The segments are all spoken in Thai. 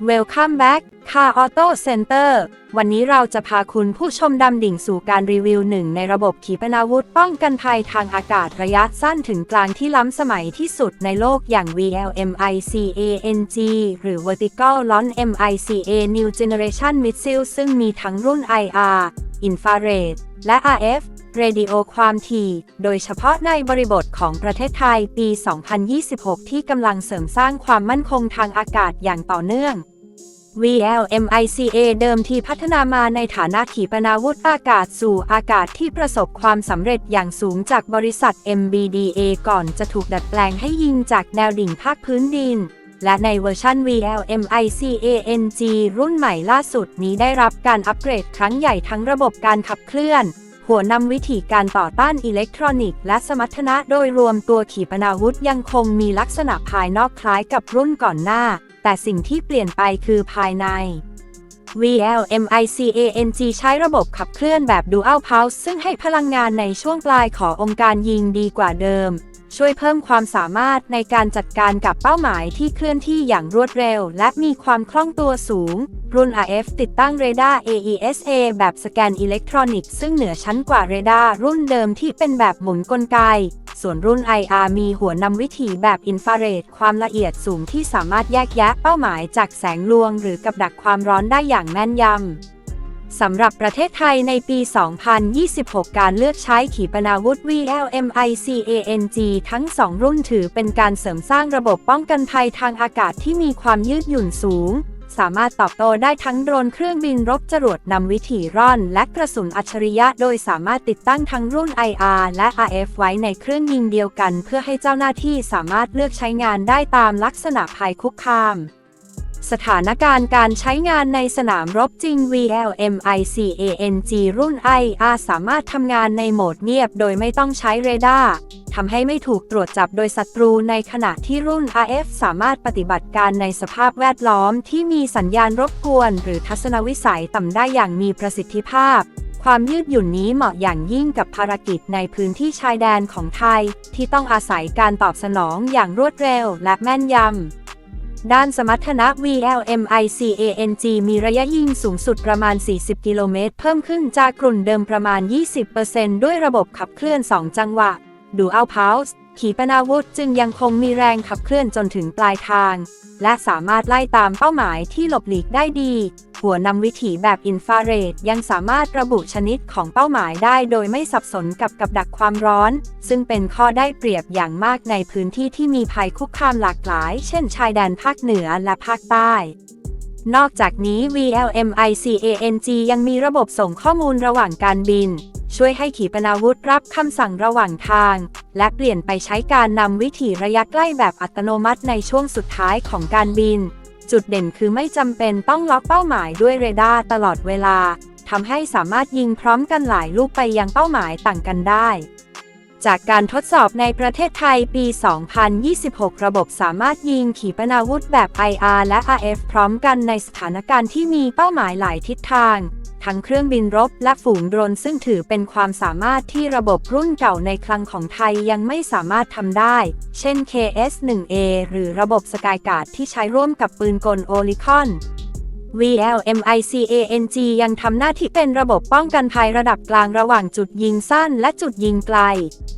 Welcome back Car Auto Center วันนี้เราจะพาคุณผู้ชมดำดิ่งสู่การรีวิวหนึ่งในระบบขีปนาวุธป้องกันภัยทางอากาศระยะสั้นถึงกลางที่ล้ำสมัยที่สุดในโลกอย่าง VLMICANG หรือ Vertical Launch MICA New Generation Missile ซึ่งมีทั้งรุ่น IR Infrared และ RF เรดิโอความถี่ โดยเฉพาะในบริบทของประเทศไทยปี 2026 ที่กำลังเสริมสร้างความมั่นคงทางอากาศอย่างต่อเนื่อง VLMICA เดิมที่พัฒนามาในฐานะขีปนาวุธอากาศสู่อากาศที่ประสบความสำเร็จอย่างสูงจากบริษัท MBDA ก่อนจะถูกดัดแปลงให้ยิงจากแนวดิ่งภาคพื้นดิน และในเวอร์ชัน VLMICANG รุ่นใหม่ล่าสุดนี้ได้รับการอัปเกรดครั้งใหญ่ทั้งระบบการขับเคลื่อน หัวนำวิธีการต่อต้านอิเล็กทรอนิกส์และสมรรถนะโดยรวมตัวขีปนาวุธยังคงมีลักษณะภายนอกคล้ายกับรุ่นก่อนหน้า แต่สิ่งที่เปลี่ยนไปคือภายใน VLMICANG ใช้ระบบขับเคลื่อนแบบ Dual Pulse ซึ่งให้พลังงานในช่วงปลายขององค์การยิงดีกว่าเดิม ช่วยเพิ่มความสามารถในการจัดการกับเป้าหมายที่เคลื่อนที่อย่างรวดเร็ว และมีความคล่องตัวสูง รุ่น RF ติดตั้งเรดาร์ AESA แบบสแกนอิเล็กทรอนิกส์ซึ่งเหนือชั้นกว่าเรดาร์รุ่นเดิมที่เป็นแบบหมุนกลไก ส่วนรุ่น IR มีหัวนำวิถีแบบอินฟราเรดความละเอียดสูงที่สามารถแยกแยะเป้าหมายจากแสงลวง หรือกับดักความร้อนได้อย่างแม่นยำ สำหรับประเทศไทยในปี 2026 การเลือกใช้ขีปนาวุธ VLMICANG ทั้ง 2 รุ่นถือเป็นการเสริมสร้างระบบป้องกันภัยทางอากาศที่มีความยืดหยุ่นสูง สามารถตอบโต้ได้ทั้งโดรนเครื่องบินรบจรวดนำวิถีร่อน และกระสุนอัจฉริยะ โดยสามารถติดตั้งทั้งรุ่น IR และ RF ไว้ในเครื่องยิงเดียวกัน เพื่อให้เจ้าหน้าที่สามารถเลือกใช้งานได้ตามลักษณะภัยคุกคาม สถานการณ์การใช้งานในสนามรบจริง VLMICANG รุ่น IR สามารถทำงานในโหมดเงียบโดยไม่ต้องใช้เรดาร์ทำให้ไม่ถูกตรวจจับโดยศัตรูในขณะที่รุ่น RF สามารถปฏิบัติการในสภาพแวดล้อมที่มีสัญญาณรบกวน หรือทัศนวิสัยต่ำได้อย่างมีประสิทธิภาพ ความยืดหยุ่นนี้เหมาะอย่างยิ่งกับภารกิจในพื้นที่ชายแดนของไทย ที่ต้องอาศัยการตอบสนองอย่างรวดเร็วและแม่นยำ ด้านสมรรถนะ VLMICANG มีระยะยิงสูงสุดประมาณ 40 กิโลเมตร เพิ่มขึ้นจากกลุ่นเดิมประมาณ 20%ด้วยระบบขับเคลื่อน 2 จังหวะ ดูเอาพาวส์ขีปนาวุธจึงยังคงมีแรงขับเคลื่อนจนถึงปลายทาง และสามารถไล่ตามเป้าหมายที่หลบหลีกได้ดี หัวนำวิถีแบบอินฟราเรดยังสามารถระบุชนิดของเป้าหมายได้โดยไม่สับสนกับกับดักความร้อน ซึ่งเป็นข้อได้เปรียบอย่างมากในพื้นที่ที่มีภัยคุกคามหลากหลาย เช่นชายแดนภาคเหนือและภาคใต้นอกจากนี้ VLMICANG ยังมีระบบส่งข้อมูลระหว่างการบิน ช่วยให้ขีปนาวุธรับคำสั่งระหว่างทาง และเปลี่ยนไปใช้การนำวิถีระยะใกล้แบบอัตโนมัติในช่วงสุดท้ายของการบิน จุดเด่นคือไม่จำเป็นต้องล็อกเป้าหมายด้วยเรดาร์ตลอดเวลาทำให้สามารถยิงพร้อมกันหลายลูกไปยังเป้าหมายต่างกันได้ จากการทดสอบในประเทศไทยปี 2026 ระบบสามารถยิงขีปนาวุธแบบ IR และ RF พร้อมกันในสถานการณ์ที่มีเป้าหมายหลายทิศทาง ทั้งเครื่องบินรบและฝูงโดรนซึ่งถือเป็นความสามารถที่ระบบรุ่นเก่าในคลังของไทยยังไม่สามารถทำได้ เช่น KS-1A หรือระบบสกายการ์ดที่ใช้ร่วมกับปืนกลโอลิคอน VLMICANG ยังทำหน้าที่เป็นระบบป้องกันภัยระดับกลางระหว่างจุดยิงสั้นและจุดยิงไกล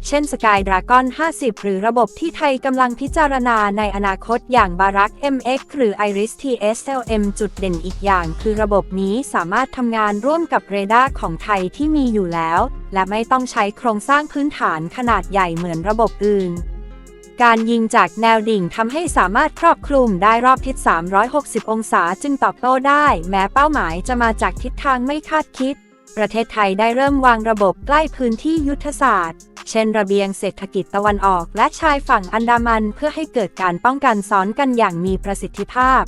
เช่น Sky Dragon 50 หรือระบบที่ไทยกำลังพิจารณาในอนาคตอย่างบารัก MX หรือ Iris TSLM จุดเด่นอีกอย่าง คือระบบนี้สามารถทำงานร่วมกับเรดาร์ของไทยที่มีอยู่แล้ว และไม่ต้องใช้โครงสร้างพื้นฐานขนาดใหญ่เหมือนระบบอื่น การยิงจากแนวดิ่งทำให้สามารถครอบคลุมได้รอบทิศ 360 องศาจึงตอบโต้ได้ แม้เป้าหมายจะมาจากทิศทางไม่คาดคิด ประเทศไทยได้เริ่มวางระบบใกล้พื้นที่ยุทธศาสตร์ เช่นระเบียงเศรษฐกิจตะวันออก และชายฝั่งอันดามันเพื่อให้เกิดการป้องกันซ้อนกันอย่างมีประสิทธิภาพ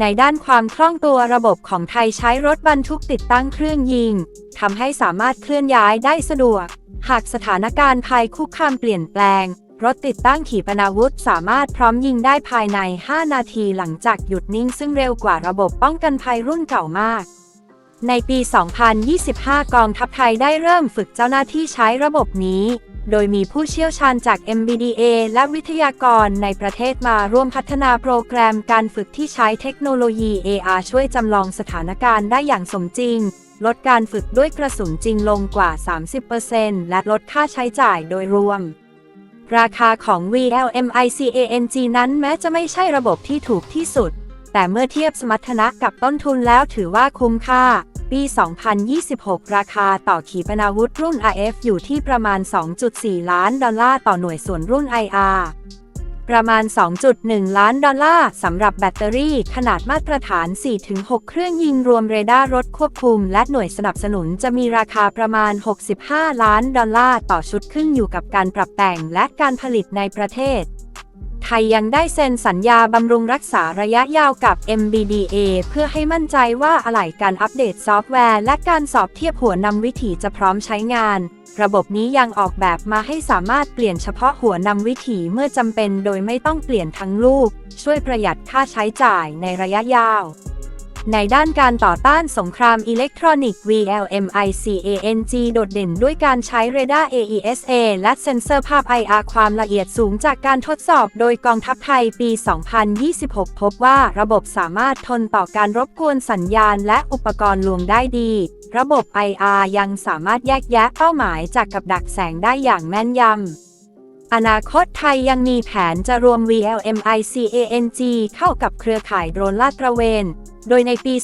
ในด้านความคล่องตัวระบบของไทยใช้รถบรรทุกติดตั้งเครื่องยิงทำให้สามารถเคลื่อนย้ายได้สะดวก หากสถานการณ์ภัยคุกคามเปลี่ยนแปลง รถติดตั้งขีปนาวุธสามารถพร้อมยิงได้ภายใน 5 นาทีหลังจากหยุดนิ่งซึ่งเร็วกว่าระบบป้องกันภัยรุ่นเก่ามาก ในปี 2025 กองทัพไทยได้เริ่มฝึกเจ้าหน้าที่ใช้ระบบนี้ โดยมีผู้เชี่ยวชาญจาก MBDA และวิทยากรในประเทศมาร่วมพัฒนาโปรแกรมการฝึกที่ใช้เทคโนโลยี AR ช่วยจำลองสถานการณ์ได้อย่างสมจริงลดการฝึกด้วยกระสุนจริงลงกว่า 30%และลดค่าใช้จ่ายโดยรวม ราคาของ VLMICANG นั้นแม้จะไม่ใช่ระบบที่ถูกที่สุด แต่เมื่อเทียบสมรรถนะกับต้นทุนแล้วถือว่าคุ้มค่า ปี 2026 ราคาต่อขีปนาวุธรุ่น IF อยู่ที่ประมาณ 2.4 ล้านดอลลาร์ต่อหน่วยส่วนรุ่น IR ประมาณ 2.1 ล้านดอลลาร์สำหรับแบตเตอรี่ขนาดมาตรฐาน 4-6 เครื่องยิงรวมเรดาร์รถควบคุม และหน่วยสนับสนุนจะมีราคาประมาณ 65 ล้านดอลลาร์ต่อชุดขึ้นอยู่กับการปรับแต่งและการผลิตในประเทศ ไทยยังได้เซ็นสัญญาบำรุงรักษาระยะยาวกับ MBDA เพื่อให้มั่นใจว่าอะไหล่การอัปเดตซอฟต์แวร์ และการสอบเทียบหัวนำวิถีจะพร้อมใช้งาน ระบบนี้ยังออกแบบมาให้สามารถเปลี่ยนเฉพาะหัวนำวิถีเมื่อจำเป็นโดยไม่ต้องเปลี่ยนทั้งลูก ช่วยประหยัดค่าใช้จ่ายในระยะยาว ในด้านการต่อต้านสงครามอิเล็กทรอนิกส์ VLMICANG โดดเด่นด้วยการใช้เรดาร์ AESA และเซ็นเซอร์ภาพ IR ความละเอียดสูงจากการทดสอบโดยกองทัพไทยปี 2026 พบว่าระบบสามารถทนต่อการรบกวนสัญญาณและอุปกรณ์ลวงได้ดี ระบบ IR ยังสามารถแยกแยะเป้าหมายจากกับดักแสงได้อย่างแม่นยำ อนาคตไทยยังมีแผนจะรวม VLMICANG เข้ากับเครือข่ายโดรนลาดตระเวน โดยในปี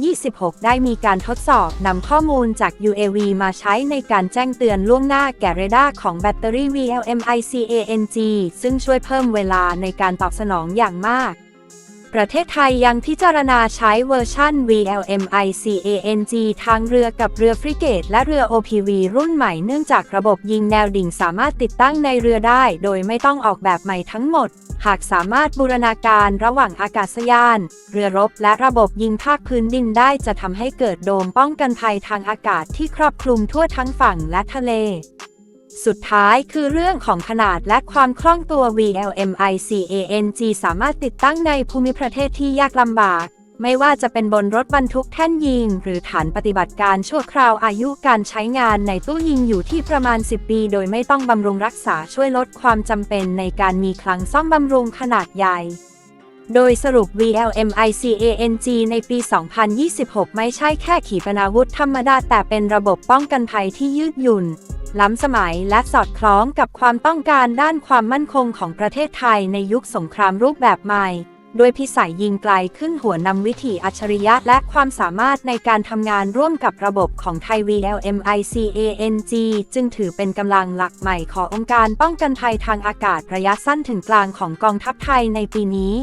2026 ได้มีการทดสอบนำข้อมูลจาก UAV มาใช้ในการแจ้งเตือนล่วงหน้าแก่เรดาร์ของแบตเตอรี่ VLMICANG ซึ่งช่วยเพิ่มเวลาในการตอบสนองอย่างมาก ประเทศไทยยังพิจารณาใช้เวอร์ชัน VLMICANG ทางเรือกับเรือฟริเกต และเรือ OPV รุ่นใหม่เนื่องจากระบบยิงแนวดิ่งสามารถติดตั้งในเรือได้ โดยไม่ต้องออกแบบใหม่ทั้งหมด หากสามารถบูรณาการระหว่างอากาศยาน เรือรบและระบบยิงภาคพื้นดินได้จะทำให้เกิดโดมป้องกันภัยทางอากาศที่ครอบคลุมทั่วทั้งฝั่งและทะเล สุดท้ายคือเรื่องของขนาดและความคล่องตัว VLMICANG สามารถติดตั้งในภูมิประเทศที่ยากลำบาก ไม่ว่าจะเป็นบนรถบรรทุกแท่นยิง หรือฐานปฏิบัติการชั่วคราวอายุการใช้งานในตู้ยิงอยู่ที่ประมาณ 10 ปี โดยไม่ต้องบำรุงรักษาช่วยลดความจำเป็นในการมีคลังซ่อมบำรุงขนาดใหญ่โดยสรุป VLMICANG ในปี 2026 ไม่ใช่แค่ขีปนาวุธธรรมดาแต่เป็นระบบป้องกันภัยที่ยืดหยุ่น ล้ำสมัยและสอดคล้องกับความต้องการด้านความมั่นคงของประเทศไทยในยุคสงครามรูปแบบใหม่ โดยพิสัยยิงไกลขึ้นหัวนำวิถีอัจฉริยะและความสามารถในการทำงานร่วมกับระบบของไทย VLMICANG จึงถือเป็นกำลังหลักใหม่ขององค์การป้องกันภัยทางอากาศระยะสั้นถึงกลางของกองทัพไทยในปีนี้